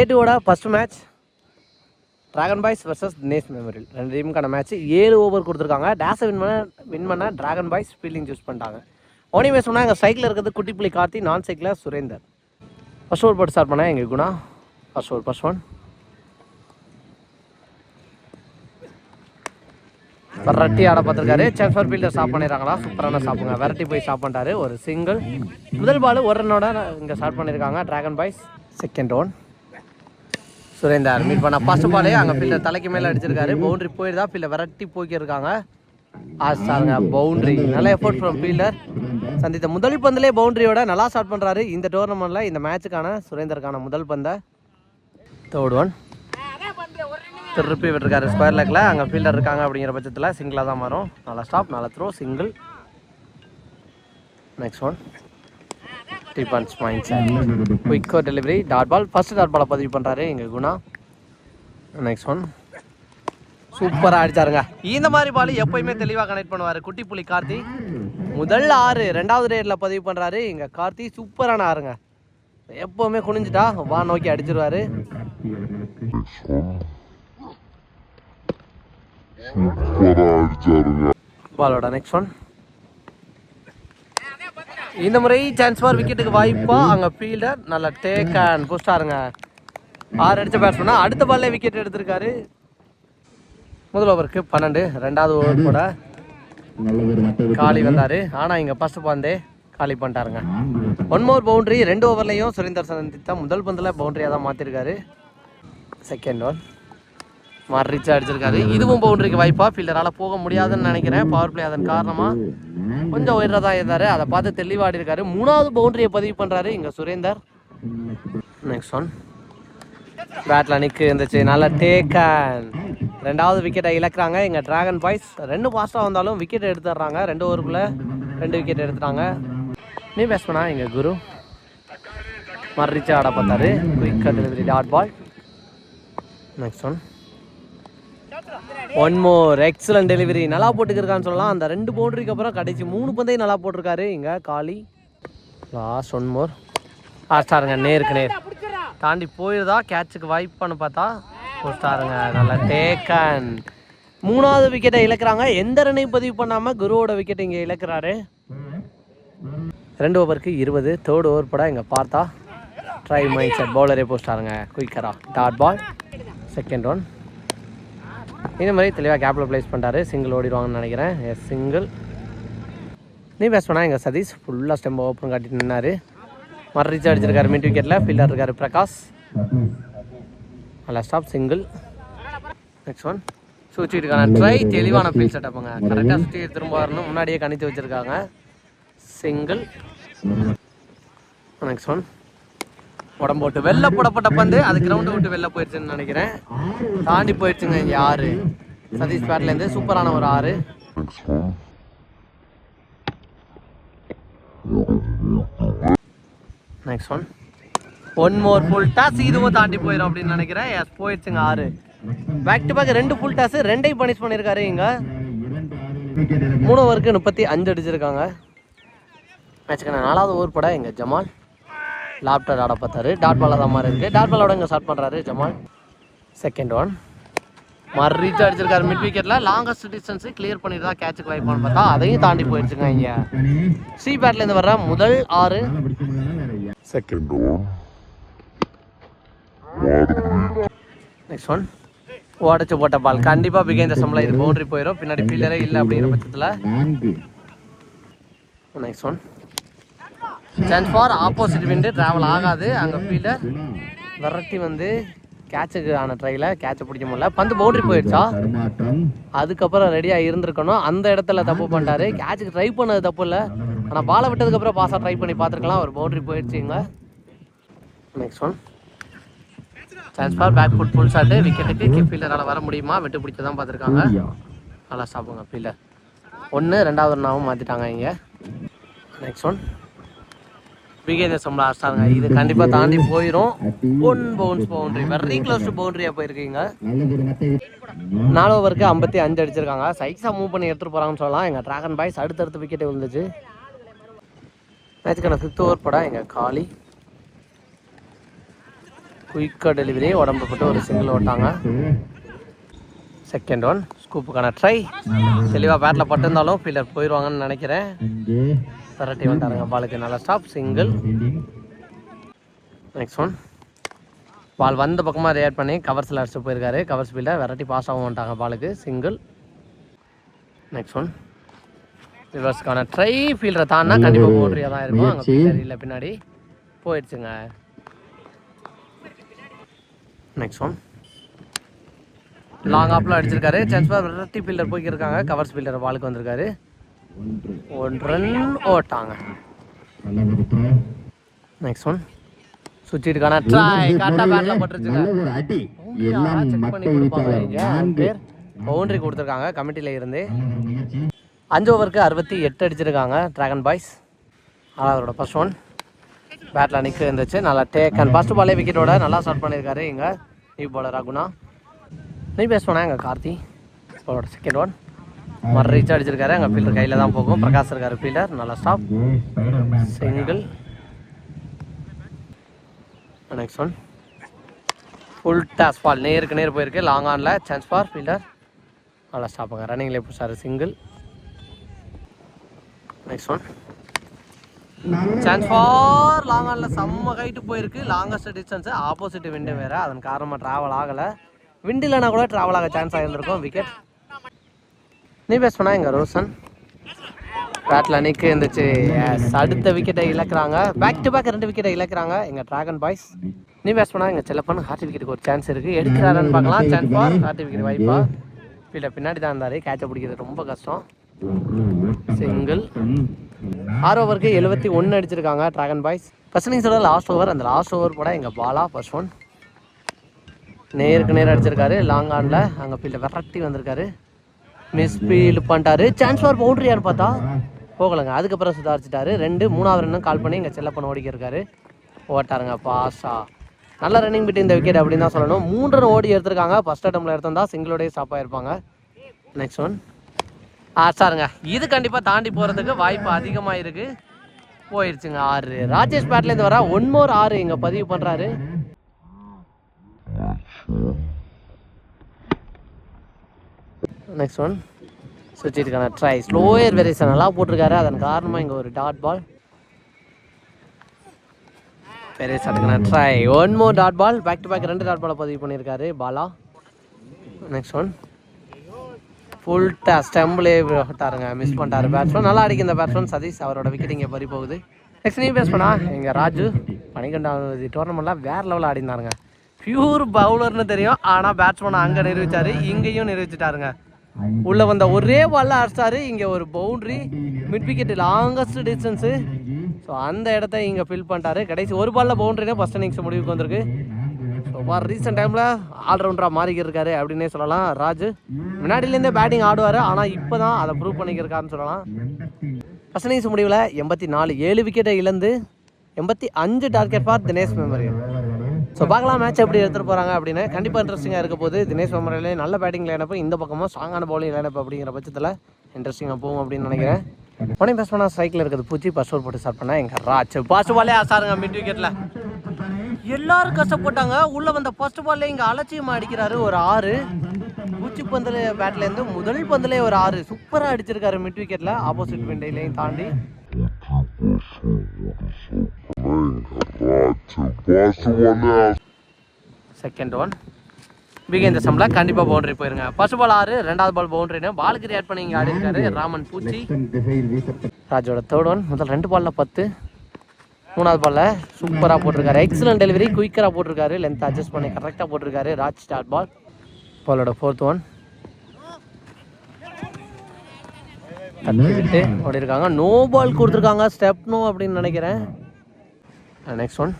டேட்டுவோட first match dragon boys versus Dinesh memorial ரெண்டு டீமுக்கான match ஏழு ஓவர் கொடுத்துருக்காங்க. டேஸை வின் பண்ண வின் பண்ண டிராகன் பாய்ஸ் ஃபீல்டிங் சூஸ் பண்ணிட்டாங்க. ஒனி மேட்ச் சொன்னால் எங்கள் சைக்கிள் இருக்கிறது குட்டிப்புலி கார்த்தி நான் சைக்கிளில் சுரேந்தர். ஃபர்ஸ்ட் ஓவர் போட்டு ஸ்டார்ட் பண்ணேன் எங்கள் Guna? First over first one விரட்டி ஆட பார்த்துருக்காரு. சென்ஃபர் ஃபீல்டர் ஸ்டாப் பண்ணிடுறாங்களா? சூப்பரான சாப்பிடுங்க வெரைட்டி போய் ஸ்டாப் பண்ணிட்டாரு. ஒரு சிங்கிள் முதல் பால் ஒரு ரன்னோட இங்கே ஸ்டார்ட் பண்ணியிருக்காங்க dragon boys second one Surender meet பண்ண ஃபர்ஸ்ட் பாலே அங்கே ஃபீல்டர் தலைக்கு மேலே அடிச்சிருக்காரு. பவுண்டரி போயிருந்தா ஃபீல்டர் விரட்டி போய்க்கிருக்காங்க ஆசாருங்க பவுண்டரி நல்ல எஃபோர்ட் ஃப்ரம் ஃபீல்டர் சந்தித்த முதல் பந்திலே பவுண்டரியோட நல்லா ஸ்டார்ட் பண்ணுறாரு இந்த டோர்னமெண்ட்டில் இந்த மேட்சுக்கான சுரேந்தருக்கான முதல் பந்தை. தேர்ட் ஒன் திருப்பி விட்டுருக்காரு ஸ்கொயர் லெக்கில் அங்கே ஃபீல்டர் இருக்காங்க அப்படிங்கிற பட்சத்தில் சிங்கிளாக தான் மாறும். நல்லா ஸ்டாப் நல்லா throw single next one three points points குயிக்கோ delivery dot ball first dot பாலை பதிவு பண்ணுறாரு எங்கள் குணா. நெக்ஸ்ட் ஒன் சூப்பராக அடிச்சாருங்க. இந்த மாதிரி பால் எப்பயுமே தெளிவாக கனெக்ட் பண்ணுவார் குட்டி புலி கார்த்தி. முதல் ஆறு ரெண்டாவது ரேட்டில் பதிவு பண்ணுறாரு இங்கே கார்த்தி. சூப்பரான ஆறுங்க. எப்போவுமே குனிஞ்சிட்டா வா நோக்கி அடிச்சிருவாரு. பாலோட நெக்ஸ்ட் ஒன் இந்த முறை சான்ஸ் பார் விக்கெட்டுக்கு வாய்ப்பா. அங்கே ஃபீல்டர் நல்ல டேக் அண்ட் குஸ்டாருங்க ஆறு அடிச்ச பேட்ஸ்மேனா அடுத்த பால்லே விக்கெட் எடுத்திருக்காரு. முதல் ஓவருக்கு பன்னெண்டு ரெண்டாவது ஓவர் கூட காலி வந்தார். ஆனால் இங்கே ஃபஸ்ட்டு பந்தே காலி பண்ணிட்டாருங்க. ஒன் மோர் பவுண்டரி ரெண்டு ஓவர்லையும் சுரேந்தர் சந்தித்தா முதல் பந்தில் பவுண்டரியாக தான் மாற்றிருக்காரு செகண்ட் ஓவர் மறிச்சு அடிச்சிருக்காரு இதுவும் பவுண்டரிக்கு வாய்ப்பா ஃபீல்டரால் போக முடியாதுன்னு நினைக்கிறேன். பவர் பிளே அதன் காரணமாக கொஞ்சம் உயர்றதா தான் இருந்தார். அதை பார்த்து தெளிவாடி இருக்காரு. மூணாவது பவுண்டரியை பதிவு பண்ணுறாரு இங்கே சுரேந்தர். நெக்ஸ்ட் ஒன் பேட்டில் நிற்கு இருந்துச்சு. நல்ல டேக்கன் ரெண்டாவது விக்கெட்டை இழக்கிறாங்க. எங்கள் டிராகன் பாய்ஸ் ரெண்டு ஃபாஸ்ட்டாக வந்தாலும் விக்கெட் எடுத்துடுறாங்க. ரெண்டு ஓவருக்குள்ளே ரெண்டு விக்கெட் எடுத்துட்டாங்க. நீ பேசுனா எங்கள் குரு. மறிச்சு ஆட பார்த்தாரு. Quick delivery dot ball next one one more excellent delivery நல்லா போட்டுக்கிருக்கான்னு சொல்லலாம். அந்த ரெண்டு பவுண்டரிக்கு அப்புறம் கடைசி மூணு பந்தையும் நல்லா போட்டிருக்காரு. இங்கே காலி. லாஸ்ட் ஒன் மோர் ஸ்டாருங்க நேருக்கு நேர். தாண்டி போயிருதா? கேட்சுக்கு வாய்ப்பான்னு பார்த்தா ஸ்டாருங்க நல்லா டேக்கன் மூணாவது விக்கெட்டை இழக்கிறாங்க. எந்த ரன்னையும் பதிவு பண்ணாமல் குருவோட விக்கெட் இங்கே இழக்கிறாரு? ரெண்டு ஓவருக்கு இருபது. தேர்ட் ஓவர் பட இங்கே பார்த்தா ட்ரை மைண்ட் செட் பவுலரே போஸ்டாருங்க குயிக்கரா டாட் பால் செகண்ட் ஒன் இந்த மாதிரி தெளிவாக கேப்பில் ப்ளேஸ் பண்ணிட்டாரு. சிங்கிள் ஓடிடுவாங்கன்னு நினைக்கிறேன். எஸ் சிங்கிள் நீ பேஸ் பண்ணா எங்கள் சதீஷ்? ஃபுல்லாக ஸ்டெம்பை ஓப்பன் காட்டிட்டு நின்னாரு. மறுச்சு அடிச்சிருக்காரு மிட் விக்கெட்டில் ஃபீல்டர் இருக்கார் பிரகாஷ். நல்லா ஸ்டாப் சிங்கிள் நெக்ஸ்ட் ஒன் சுவிட்சுக்கான ட்ரை தெளிவான ஃபீல் செட்டப்புங்க கரெக்டாக சுற்றி திரும்ப வரணும். முன்னாடியே கணித்து வச்சுருக்காங்க. சிங்கிள் நெக்ஸ்ட் ஒன் உடம்பு போட்டு வெளில போடப்பட்ட பந்து அது கிரவுண்டை விட்டு வெளில போயிடுச்சுன்னு நினைக்கிறேன். தாண்டி போயிடுச்சுங்க இங்கே ஆறு. சதீஷ் பேட்லேருந்து சூப்பரான ஒரு ஆறு. Next one one more full toss இதுவும் தாண்டி போயிடும் அப்படின்னு நினைக்கிறேன். எஸ் போயிடுச்சுங்க ஆறு. பேக் டு பேக் ரெண்டு ஃபுல் டாஸ் ரெண்டையும் பனிஷ் பண்ணியிருக்காரு இங்க. மூணு ஓவருக்கு முப்பத்தி அஞ்சு அடிச்சிருக்காங்க. மேட்சுக்கான நாலாவது ஓவர் பட எங்க ஜமால். லாப்டாட் ஆட பார்த்தாரு. டாட் பாலாக தான் மாதிரி இருக்குது டாட் பாலோட இங்கே ஸ்டார்ட் பண்ணுறாரு ஜமால். செகண்ட் ஒன் மறுரீச் அடிச்சிருக்காரு மிட் விக்கெட்டில் லாங்கஸ்ட் டிஸ்டன்ஸ் கிளியர் பண்ணிட்டு தான் கேட்சுக்கு வாய்ப்பான்னு பார்த்தா அதையும் தாண்டி போயிடுச்சுங்க இங்கே. சி பேட்லேருந்து வர்ற முதல் ஆறு. One. நெக்ஸ்ட் ஒன் உடச்சு போட்ட பால் கண்டிப்பாக பிகேந்த சம்பளம் இது பவுண்டரி போயிடும் பின்னாடி ஃபீல்டரே இல்லை அப்படிங்கிற பட்சத்தில். Next one chance for opposite wind travel ஆகாது. அங்கே ஃபீல்டர் விரட்டி வந்து கேட்சுக்கு ஆன ட்ரையில் கேட்சை பிடிக்க முடியல. பந்து பவுண்டரி போயிடுச்சா? அதுக்கப்புறம் ரெடியாக இருந்திருக்கணும். அந்த இடத்துல தப்பு பண்ணிட்டாரு. கேட்சுக்கு ட்ரை பண்ணது தப்பு இல்லை. ஆனால் பாலை விட்டதுக்கப்புறம் பாஸாக ட்ரை பண்ணி பார்த்துருக்கலாம். ஒரு பவுண்டரி போயிடுச்சுங்க next one chance for back foot full shot விக்கெட்டுக்கு ஃபீல்டரால் வர முடியுமா? வெட்டு பிடிச்சி தான் பார்த்துருக்காங்க. நல்லா ஸ்டாப்புங்க ஃபீல்டர் ஒன்று ரெண்டாவது ஒன்றாவும் மாற்றிட்டாங்க இங்கே. நெக்ஸ்ட் ஒன் பிகே சம்பளம் ஆஸ்டாங்க இது கண்டிப்பாக தாண்டி போயிடும் one bounce boundary very close to பவுண்டரியா போயிருக்கீங்க. நாலு ஓவருக்கு ஐம்பத்தி அஞ்சு அடிச்சிருக்காங்க. சைக்ஸா மூவ் பண்ணி எடுத்துகிட்டு போகிறாங்கன்னு சொல்லலாம். எங்கள் ட்ராகன் பாய்ஸ் அடுத்தடுத்து விக்கெட் விழுந்துச்சு. மேட்சுக்கான ஃபிஃப்த் ஓவர் படம் எங்கள் காலி. குயிக்காக டெலிவரி உடம்பு போட்டு ஒரு சிங்கிள் ஓட்டாங்க. செகண்ட் ஒன் ஸ்கூப்புக்கான ட்ரை தெளிவாக பேட்டில் பட்டிருந்தாலும் ஃபீல்டர் போயிடுவாங்கன்னு நினைக்கிறேன். விரட்டி வந்துட்டாருங்க பாலுக்கு நல்ல stop single next one ball வந்த பக்கமாக ரியாக்ட் பண்ணி கவர்ஸில் அடிச்சு போயிருக்காரு. கவர்ஸ் ஃபீல்டர் விரட்டி பாஸ் ஆக வந்துட்டாங்க பாலுக்கு சிங்கிள் நெக்ஸ்ட் ஒன் ரிவர்ஸ்க்கான ட்ரை ஃபீல்டரை தாண்டினா கண்டிப்பாக பவுண்டரியாக தான் இருக்கும். அங்கே இல்லை பின்னாடி. போயிடுச்சுங்க. நெக்ஸ்ட் ஒன் லாங் ஆப்பில் அடிச்சிருக்காரு. சான்ஸ் ஃபார் விரட்டி ஃபீல்டர் போய்க்கிருக்காங்க. கவர்ஸ் ஃபீல்டர் பாலுக்கு வந்திருக்காரு. ஒன் ரன் ஓட்டாங்க. நெக்ஸ்ட் ஒன் சுவிட்சுக்கான ட்ரை கரெக்டாக பேட்டில் பட்டுருச்சுங்க. பவுண்டரி கொடுத்துருக்காங்க. கமிட்டியில் இருந்து. அஞ்சு ஓவருக்கு அறுபத்தி எட்டு அடிச்சிருக்காங்க. டிராகன் பாய்ஸ் அவரோட ஃபர்ஸ்ட் ஒன் பேட்டில் நிற்க இருந்துச்சு. நல்லா டேக் அண்ட் ஃபர்ஸ்ட் பாலே விக்கெட்டோட நல்லா ஸ்டார்ட் பண்ணியிருக்காரு இங்கே. நியூ பாலர் ரகுணா நீ பண்ணா எங்கள் கார்த்தி? அவரோட செகண்ட் ஒன் மறு ரீச் அடிச்சிருக்காரு. அங்கே ஃபீல்டர் கையில் தான் போகும். பிரகாஷ் இருக்காரு ஃபீல்டர் நல்லா stop single next one full toss ball நேருக்கு நேர் போயிருக்கு. லாங் ஆனில் சான்ஸ் ஃபார் ஃபீல்டர் நல்லா ஸ்டாப்புங்க ரன்னிங்லேயே பிடிச்சாரு. Single next one chance for long ஆனில் செம்ம ஹைட்டு போயிருக்கு. லாங்கஸ்ட் டிஸ்டன்ஸு ஆப்போசிட் விண்டு வேறு. அதன் காரணமாக ட்ராவல் ஆகலை. விண்டு இல்லைனா கூட ட்ராவல் ஆக சான்ஸ் ஆகியிருந்திருக்கும் விக்கெட் நீ பேஸ் பண்ணா எங்கள் ரோசன்? பேட்டில் நிற்க இருந்துச்சு அடுத்த விக்கெட்டை இழக்கிறாங்க. பேக் டு பேக் ரெண்டு விக்கெட்டை இழக்கிறாங்க. எங்கள் ட்ராகன் பாய்ஸ் நீ பேசுனா எங்கள் செல்லப்பன் ஹார்ட் விக்கெட்டுக்கு ஒரு சான்ஸ் இருக்குது எடுக்கிறாருன்னு பார்க்கலாம். சான்ஸ் ஃபார் ஹார்ட் விக்கெட் வாய்ப்பா. ஃபீல்டர் பின்னாடி தான் இருந்தார். கேட்சை பிடிக்கிறது ரொம்ப கஷ்டம். சிங்கிள் ஆறு ஓவருக்கு எழுபத்தி ஒன்று அடிச்சிருக்காங்க ட்ராகன் பாய்ஸ் ஃபர்ஸ்ட் இன்னிங்ஸோட லாஸ்ட் ஓவர் அந்த லாஸ்ட் ஓவர் கூட எங்கள் பாலா ஃபர்ஸ்ட் ஒன் நேருக்கு நேர் அடிச்சிருக்காரு. லாங் ஆனில் அங்கே ஃபீல்டை விரட்டி வந்திருக்காரு. மிஸ் ஃபீல்டு பண்ணிட்டாரு. சான்ஸ் ஃபார் பவுண்டரியான்னு பார்த்தா போகலங்க. அதுக்கப்புறம் சுதாரிச்சிட்டாரு. ரெண்டு மூணாவது ரன்னும் கால் பண்ணி இங்கே செல்லப்பன் ஓடிக்கிருக்காரு. ஓட்டாருங்க பாஸா நல்ல ரன்னிங் பிட்டு இந்த விக்கெட் அப்படின்னு தான் சொல்லணும். மூன்று ரன் ஓடி எடுத்திருக்காங்க. ஃபஸ்ட் அட்டம்ல எடுத்திருந்தா சிங்கிளோடய ஸ்டாப்பாக இருப்பாங்க நெக்ஸ்ட் ஒன் ஆ சாருங்க இது கண்டிப்பாக தாண்டி போகிறதுக்கு வாய்ப்பு அதிகமாக இருக்கு போயிடுச்சுங்க ஆறு. ராஜேஷ் பேட்லேருந்து வர ஒன் மோர் ஆறு இங்கே பதிவு பண்ணுறாரு நெக்ஸ்ட் ஒன் சுவிட்சிருக்கான ட்ரை ஸ்லோயர் வேரியேஷன் நல்லா போட்டிருக்காரு. அதன் காரணமாக இங்கே ஒரு டாட் பால் பெரிய ஷாட்டுக்கான try one more dot ball back to back ரெண்டு டாட் பாலை பதிவு பண்ணியிருக்காரு பாலா. நெக்ஸ்ட் ஒன் ஃபுல் டா ஸ்டம்பிளே விட்டாருங்க மிஸ் பண்ணிட்டாரு பேட்ஸ்மேன் நல்லா அடிக்கும் இந்த பேட்ஸ்மேன் சதீஷ் அவரோட விக்கெட் இங்கே பறி போகுது. நெக்ஸ்ட் நீ பேஸ் எங்கள் ராஜு. பனிரெண்டாவது டோர்னமெண்ட்லாம் வேறு லெவலில் ஆடினாருங்க. பியூர் பவுலர்னு தெரியும். ஆனால் பேட்ஸ்மேனை அங்கே நிரூபிச்சாரு. இங்கேயும் நிரூபிச்சிட்டாருங்க. உள்ள வந்த ஒரே பால்ல அடிச்சாரு. இங்கே ஒரு boundary mid wicket longest distance so அந்த இடத்த இங்கே ஃபில் பண்ணிட்டாரு. கடைசி ஒரு பால்ல பவுண்டரினே ஃபர்ஸ்ட் இன்னிங்ஸ் முடிவுக்கு வந்திருக்கு. ஸோ ரீசெண்ட் டைமில் ஆல்ரவுண்டராக மாறிக்கிட்டு இருக்காரு அப்படின்னே சொல்லலாம். ராஜு முன்னாடியிலேருந்தே பேட்டிங் ஆடுவார். ஆனால் இப்போ தான் அதை ப்ரூவ் பண்ணிக்கிருக்காருன்னு சொல்லலாம். ஃபர்ஸ்ட் இன்னிங்ஸ் முடிவில் எண்பத்தி நாலு ஏழு விக்கெட்டை இழந்து எண்பத்தி அஞ்சு target for Dinesh memorial so பார்க்கலாம் மேட்ச் எப்படி எடுத்துகிட்டு போகிறாங்க அப்படின்னு. கண்டிப்பாக இன்ட்ரெஸ்டிங்காக இருக்க போது தினேஷ் மெமரியலே நல்ல பேட்டிங் லைனப் இந்த பக்கமும் ஸ்ட்ராங்கான பவுலிங் லைனப் அப்படிங்கிற பட்சத்தில் இன்ட்ரெஸ்டிங்காக போகும் அப்படின்னு நினைக்கிறேன். உடனே பேஸ் பண்ணால் சைக்கிள் இருக்கிறது பூச்சி ஃபர்ஸ்ட் ஓர் போட்டு ஸ்டார்ட் பண்ணால் எங்கள் ராஜ். பாஸ்ட் பாலே ஆசாருங்க மிட் விக்கெட்டில் எல்லாரும் கஷ்டப்பட்டாங்க. உள்ள வந்த ஃபர்ஸ்ட் பால்ல இங்க அலட்சியமா அடிக்கிறாரு ஒரு ஆறு. பூச்சி பந்துல பேட்ல இருந்து முதல் பந்துலே ஒரு ஆறு. சூப்பரா அடிச்சிருக்காரு மிட் விக்கெட்ல ஆப்போசிட் விண்டையிலையும் தாண்டி. செகண்ட் ஒன் விகேந்திர சம்ல கண்டிப்பா பவுண்டரி போயிருங்க. ஃபர்ஸ்ட் பால் ஆறு ரெண்டாவது பால் பவுண்டரின்னு பாலுக்கு ரியாக்ட் பண்ணி இங்க ஆடி இருக்காரு ராமன் பூச்சி. ராஜோட தேர்ட் ஒன் முதல் ரெண்டு பால்ல பத்து. மூணாவது பால்ல சூப்பராக போட்டிருக்காரு. எக்ஸலன்ட் டெலிவரி குயிக்கராக போட்டிருக்காரு. லென்த் அட்ஜஸ்ட் பண்ணி கரெக்டாக போட்டிருக்காரு. ராஜ் ஸ்டார்ட் பால் பாலோட ஃபோர்த் ஒன் தட்டிக்கிட்டு ஓடி இருக்காங்க நோ பால் கொடுத்துருக்காங்க ஸ்டெப் நோ அப்படின்னு நினைக்கிறேன். நெக்ஸ்ட் ஒன்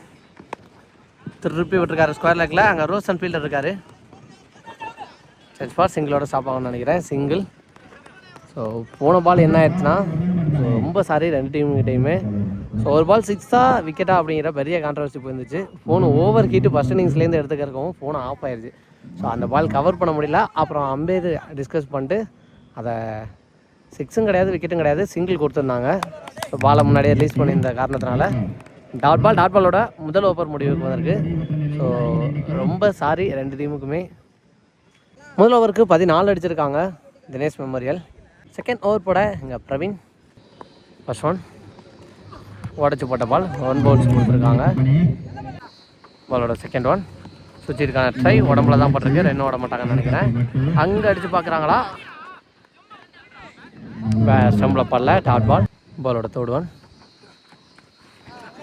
திருப்பி விட்டுருக்காரு ஸ்கொயர் லெக்கில் அங்கே ரோஸ் அண்ட் ஃபீல்டர் இருக்காரு சென்ஸ் ஃபார் சிங்கிளோட ஆகும்னு நினைக்கிறேன். சிங்கிள் ஸோ போன பால் என்ன ஆயிடுச்சுன்னா ரொம்ப சாரி ரெண்டு டீம் கிட்டேயுமே. ஸோ ஒரு பால் சிக்ஸா விக்கெட்டா அப்படிங்கிற பெரிய கான்ட்ரவர்சி போயிருந்துச்சு. ஃபோன் ஓவர் ஹீட்டு ஃபஸ்ட் இன்னிங்ஸ்லேருந்து எடுத்துக்கிறக்கவும் ஃபோன் ஆஃப் ஆயிடுச்சு ஸோ அந்த பால் கவர் பண்ண முடியல. அப்புறம் அம்பேர் டிஸ்கஸ் பண்ணிட்டு அதை சிக்ஸும் கிடையாது விக்கெட்டும் கிடையாது. சிங்கிள் கொடுத்துருந்தாங்க. பாலை முன்னாடியே ரிலீஸ் பண்ணியிருந்த காரணத்தினால. டாட் பால் டாட் பாலோட முதல் ஓவர் முடிவுக்கு வந்திருக்கு. ஸோ ரொம்ப சாரி ரெண்டு டீமுக்குமே முதல் ஓவருக்கு பதினாலு அடிச்சிருக்காங்க தினேஷ் மெமோரியல். செகண்ட் ஓவர் போட எங்கள் பிரவீன் ஃபர்ஸ்ட் ஒன் உடச்சி போட்ட பால் ஒன் பவுன்ஸ் கொடுத்துருக்காங்க. பாலோட செகண்ட் ஒன் சுற்றிருக்கான ட்ரை உடம்புல தான் பட்டிருக்கு. ரெண்டும் ஓட மாட்டாங்கன்னு நினைக்கிறேன். அங்கே அடித்து பார்க்குறாங்களா ஸ்டம்பில் பால்ல டாட் பால் பாலோட தோடுவான்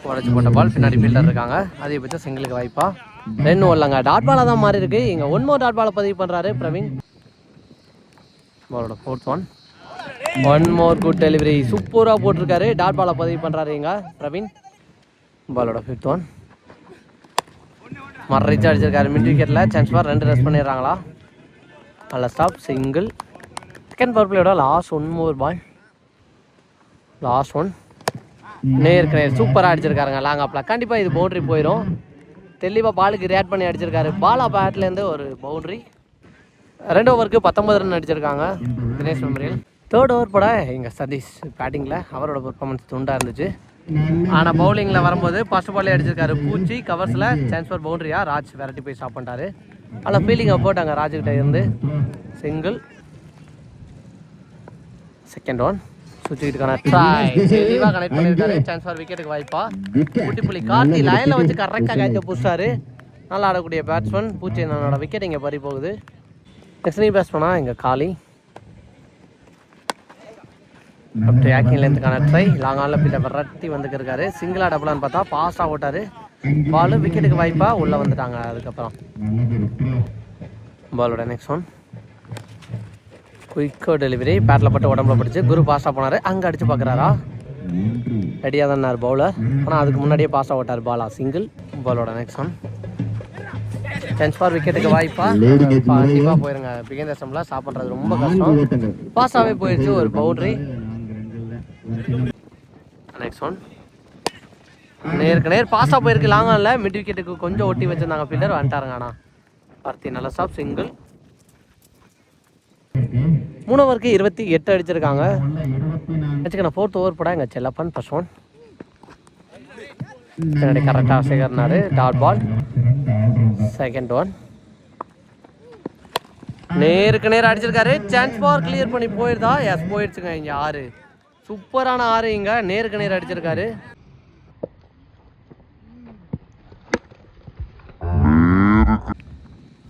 ஒன் உடச்சி போட்ட பால் பின்னாடி ஃபீல்டர் இருக்காங்க. அதிகபட்சம் சிங்கிளுக்கு வாய்ப்பா. ரெண்டு ஓடலாங்க. டாட் பாலாக தான் மாறி இருக்கு. இங்கே ஒன் மோர் டாட் பாலை பதிவு பண்ணுறாரு பிரவீன். பாலோட fourth one one more good delivery சூப்பராக போட்டிருக்காரு. டாட் பாலை பதிவு பண்ணுறாரு இங்கே பிரவீன். பாலோட ஃபிஃப்த் ஒன் மறைச்சு அடிச்சிருக்காரு. மிட் விக்கெட்டில் சான்ஸ் பார் ரெண்டு ரெஸ்ட் பண்ணிடுறாங்களா? நல்ல stop single second power பிளேயோட last one more ball last one நேர் நேர் சூப்பராக அடிச்சிருக்காருங்க லாங் ஆப்பில் கண்டிப்பாக இது பவுண்ட்ரி போயிடும் தெளிவாக பாலுக்கு ரியாக்ட் பண்ணி அடிச்சிருக்காரு. பாலா பேட்லேருந்து ஒரு பவுண்ட்ரி ரெண்டு ஓவருக்கு பத்தொம்பது ரன் அடிச்சிருக்காங்க தினேஷ் மெமரியல். தேர்ட் ஓவர் பட எங்கள் சதீஷ் பேட்டிங்கில் அவரோட பர்ஃபார்மன்ஸ் துண்டாக இருந்துச்சு. ஆனால் பவுலிங்கில் வரும்போது ஃபர்ஸ்ட் பாலே அடிச்சிருக்காரு. பூச்சி கவர்ஸில் சான்ஸ் ஃபார் ராஜ் வெரைட்டி போய் ஸ்டாப் பண்ணிட்டாரு. அதில் ஃபீலிங்கை போட்டாங்க ராஜுக்கிட்ட இருந்து. சிங்கிள் செகண்ட் ஒன் தெளிவாக கனெக்ட் பண்ணியிருக்காரு சான்ஸ் ஃபார் விக்கெட்டுக்கு வாய்ப்பா. குட்டிப்புலி கார்த்தி லைனில் வச்சு கரெக்டாக கேட்ச புடிச்சாரு நல்லா ஆடக்கூடிய பேட்ஸ்மேன் பூச்சி என்னோட விக்கெட் இங்கே பறி போகுது. நெக்ஸ்ட் நீ பேட்ஸ்மேனா எங்கள் காளி. அப்படி ஆக்கிங்லேருந்துக்கான ட்ரை லாங் ஆனில் பிள்ளை விரட்டி வந்துக்கு இருக்காரு. சிங்கிளா டபுளான்னு பார்த்தா பாஸ்டாக ஓட்டாரு. பால் விக்கெட்டுக்கு வாய்ப்பா. உள்ளே வந்துட்டாங்க. அதுக்கப்புறம். பாலோட நெக்ஸ்ட் ஒன் குயிக்கோ டெலிவரி பேட்டில் பட்டு உடம்புல பிடிச்சி குரு பாஸ்டாக போனார். அங்கே அடிச்சு பார்க்குறாரா ரெடியாக தான் பவுலர் ஆனால் அதுக்கு முன்னாடியே பாஸ்டாக ஓட்டார் பாலா. சிங்கிள் பாலோட நெக்ஸ்ட் ஒன் சான்ஸ் ஃபார் விக்கெட்டுக்கு வாய்ப்பா. கண்டிப்பாக போயிருங்க. பிகேந்த ஸ்டம்பில் ஸ்டாப் பண்ணுறது ரொம்ப கஷ்டம். பாஸாகவே போயிடுச்சு ஒரு பவுண்டரி நெக்ஸ்ட் ஒன் நேருக்கு நேர் பாஸாக போயிருக்கு. லாங் ஆனில் மிட் விக்கெட்டுக்கு கொஞ்சம் ஒட்டி வச்சிருந்தாங்க. ஃபீல்டர் வந்துட்டாருங்க ஆனால் பார்த்தி நல்ல ஸ்டாப் சிங்கிள் மூணவருக்கு இருபத்தி எட்டு அடிச்சிருக்காங்க. வச்சுக்கணும் ஃபோர்த் ஓவர் போட எங்கள் செல்லப்பன் ஃபர்ஸ்ட் ஒன் பின்னாடி கரெக்டாக சேகர்னாரு டாட் பால் செகண்ட் ஒன் நேருக்கு நேர் அடிச்சிருக்காரு. சான்ஸ் ஃபார் கிளியர் பண்ணி போயிருந்தா எஸ் போயிடுச்சுங்க இங்கே ஆறு. சூப்பரான ஆறு இங்க. நேருக்கு நேர் அடிச்சிருக்காரு.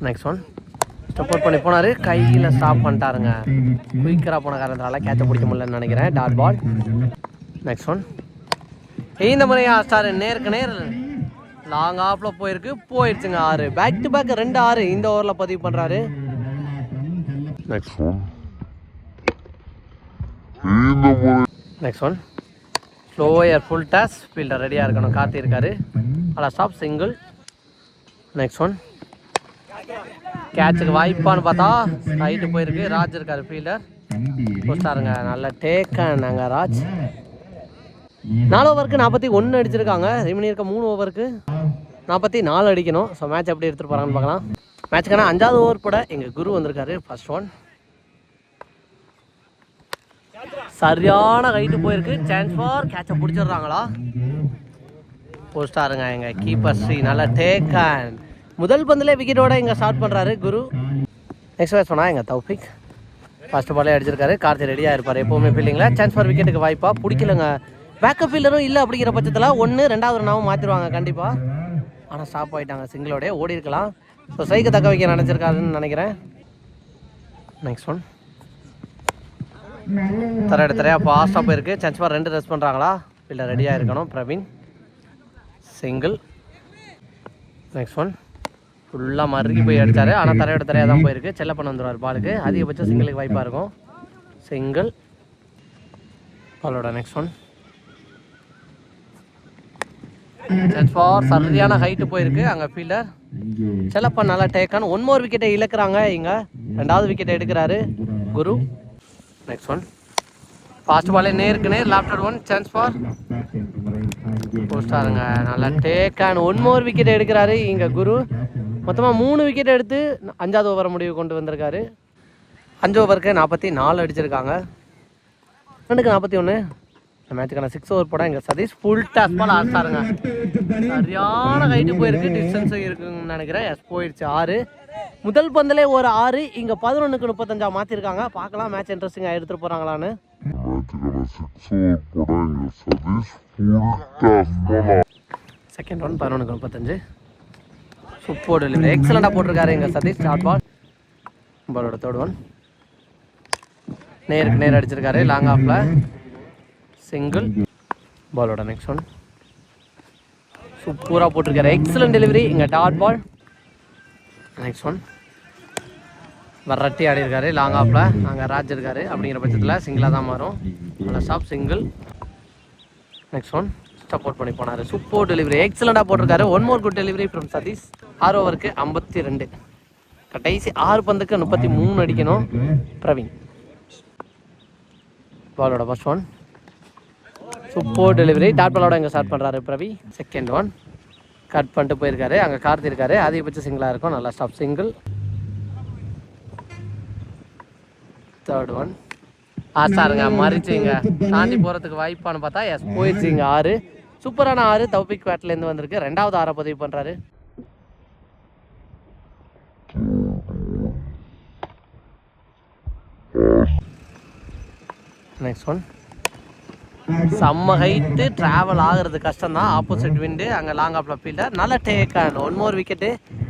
நெக்ஸ்ட் ஒன் சப்போர்ட் பண்ணி போனாரு. கையில் ஸ்டாப் பண்ணிட்டாருங்க. குயிக்கராக போன காரணத்தால கேட்ச பிடிக்க முடியலன்னு நினைக்கிறேன். டாட் பால் நெக்ஸ்ட் ஒன் இந்த முறையா ஸ்டார் நேருக்கு நேர். லாங் ஆஃப்ல போயிருக்கு. போயிடுச்சுங்க ஆறு. பேக் டு பேக் ரெண்டு ஆறு. இந்த ஓவரில் பதிவு பண்ணுறாரு. இந்த முறை next one slower full toss fielder ரெடியாக இருக்கணும். கார்த்தி இருக்காரு அதில் ஸ்டாப் சிங்கிள் நெக்ஸ்ட் ஒன் கேட்சுக்கு வாய்ப்பான்னு பார்த்தா ஹைட்டு போயிருக்கு. ராஜ் இருக்காரு ஃபீல்டர் போஸ்டாருங்க நல்ல நாங்கள் ராஜ். நாலு ஓவருக்கு நாற்பத்தி ஒன்று அடிச்சிருக்காங்க. ரிமினி இருக்க மூணு ஓவருக்கு நாற்பத்தி நாலு அடிக்கணும். ஸோ மேட்ச் எப்படி எடுத்துகிட்டு போகிறாங்கன்னு பார்க்கலாம். மேட்ச்சுக்கான அஞ்சாவது ஓவர் போட எங்கள் குரு வந்திருக்காரு. ஃபர்ஸ்ட் ஒன் சரியான ஹைட்டு போயிருக்கு. சான்ஸ் ஃபார் கேட்சை பிடிச்சிடுறாங்களா? போஸ்டாருங்க எங்க கீப்பர் ஸ்ரீ நல்லா டேக்கன் முதல் பந்தில் விக்கெட்டோட இங்கே ஸ்டார்ட் பண்ணுறாரு குரு. நெக்ஸ்ட் பேட்ச் சொன்னால் எங்கள் தௌஃபிக். ஃபஸ்ட்டு பாலே அடிச்சிருக்காரு. கார்த்தி ரெடியாக இருப்பார் எப்போவுமே ஃபீல்டிங்கில் சான்ஸ் ஃபார் விக்கெட்டுக்கு வாய்ப்பாக பிடிக்கலங்க. பேக்கப் ஃபீல்டரும் இல்லை அப்படிங்கிற பட்சத்தில் ஒன்று ரெண்டாவது ரன்னாவும் மாற்றிடுவாங்க கண்டிப்பாக ஆனால் ஸ்டாப் ஆகிட்டாங்க சிங்கிளோடய ஓடி இருக்கலாம். ஸோ சைக்கு தக்க வைக்க நினச்சிருக்காருன்னு நினைக்கிறேன். நெக்ஸ்ட் ஒன் தரையட தரையா ஃபாஸ்ட்டாக போயிருக்கு. சான்ஸ் ஃபார் ரெண்டு ரெஸ்ட் பண்ணுறாங்களா இல்லை ரெடியாக இருக்கணும். பிரவீன் சிங்கிள் நெக்ஸ்ட் ஒன் ஃபுல்லாக மறுக்கி போய் அடித்தார் ஆனால் தரையோட தரையாக தான் போயிருக்கு. செல்லப்பன் வந்துடுவார் பாலுக்கு. அதிகபட்சம் சிங்கிளுக்கு வாய்ப்பாக இருக்கும். சிங்கிள் பாலோட நெக்ஸ்ட் ஒன் ஃபார் சரியான ஹைட்டு போயிருக்கு. அங்கே ஃபீல்டர் செல்லப்பன் நல்லா டேக்கான் ஒன் மோர் விக்கெட்டை இழக்கிறாங்க இங்கே. ரெண்டாவது விக்கெட்டை எடுக்கிறாரு குரு. நெக்ஸ்ட் ஒன் ஃபாஸ்ட் பாலே நேருக்கு நேர். லாப்டர் ஒன் சான்ஸ் ஃபார் போஸ்டாருங்க நல்லா take and one more wicket எடுக்கிறாரு இங்கே குரு. மொத்தமாக மூணு விக்கெட் எடுத்து அஞ்சாவது ஓவரை முடிவு கொண்டு வந்திருக்காரு. அஞ்சு ஓவருக்கு நாற்பத்தி நாலு அடிச்சிருக்காங்க. ரெண்டுக்கு நாற்பத்தி ஒன்று இந்த மேட்சுக்கான சிக்ஸ் ஓவர் போட எங்கள் சதீஷ் ஃபுல் டாஸ் பால் ஆசாருங்க சரியான ஹைட்டு போயிருக்கு டிஸ்டன்ஸ் இருக்குன்னு நினைக்கிறேன். எஸ் போயிடுச்சு ஆறு. முதல் பந்திலே ஒரு ஆறு இங்கே பதினொன்றுக்கு முப்பத்தஞ்சா மாற்றிருக்காங்க பார்க்கலாம் மேட்ச் இன்ட்ரெஸ்டிங்காக எடுத்துகிட்டு போகிறாங்களான்னு செகண்ட் ஒன் பதினொன்றுக்கு முப்பத்தஞ்சு. சூப்பர் டெலிவரி எக்ஸலண்டாக போட்டிருக்காரு எங்கள் சதீஷ் ஷார்ட் பால் பாலோட தேர்ட் ஒன் நேருக்கு நேர் அடிச்சிருக்காரு லாங் ஆஃபில் சிங்கிள் பாலோட நெக்ஸ்ட் ஒன் சூப்பராக போட்டிருக்காரு. எக்ஸலண்ட் டெலிவரி இங்கே டாட் பால் நெக்ஸ்ட் ஒன் வரட்டி ஆடி இருக்காரு லாங் ஆஃபில் அங்கே ராஜ் இருக்காரு. அப்படிங்கிற பட்சத்தில் சிங்கிளாக தான் மாறும். நல்ல stop single next one support பண்ணி போனார். சூப்பர் டெலிவரி எக்ஸலண்டாக போட்டிருக்காரு. One more good delivery from Satish ஆறு ஓவருக்கு ஐம்பத்தி ரெண்டு. கடைசி ஆறு பந்துக்கு முப்பத்தி மூணு அடிக்கணும் பிரவீன். பாலோட first one super delivery dot பாலோட இங்கே ஸ்டார்ட் பண்ணுறாரு பிரவி செகண்ட் ஒன் கட் பண்ணிட்டு போயிருக்காரு. அங்கே கார்த்தி இருக்காரு. அதிகபட்ச சிங்கிளாக இருக்கும். நல்லா ஸ்டாப் சிங்கிள் தேர்ட் ஒன் ஆ சாருங்க மறிச்சிங்க. தாண்டி போகிறதுக்கு வாய்ப்பான்னு பார்த்தா எஸ் போயிடுச்சுங்க ஆறு. சூப்பரான ஆறு தௌபிக் வேட்லேருந்து வந்திருக்கு. ரெண்டாவது ஆறை பதிவு பண்ணுறாரு நெக்ஸ்ட் ஒன் செம்ம ஹைட்டு ட்ராவல் ஆகுறது கஷ்டம் தான் ஆப்போசிட் விண்டு அங்கே லாங் ஆஃப்ல ஃபீல்டர் நல்ல take on one more wicket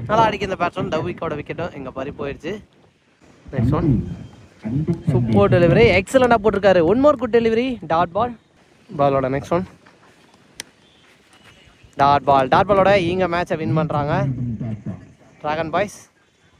நல்லா அடிக்க இந்த பேட்ஸ்மேன் டவ்விக்கோட விக்கெட்டும் இங்கே பறி போயிடுச்சு நெக்ஸ்ட் ஒன் சூப்பர் டெலிவரி எக்ஸலண்டாக போட்டிருக்காரு. One more good delivery dot ball பாலோட next one dot ball dot பாலோட இங்கே மேட்சை வின் பண்ணுறாங்க ட்ராகன் பாய்ஸ்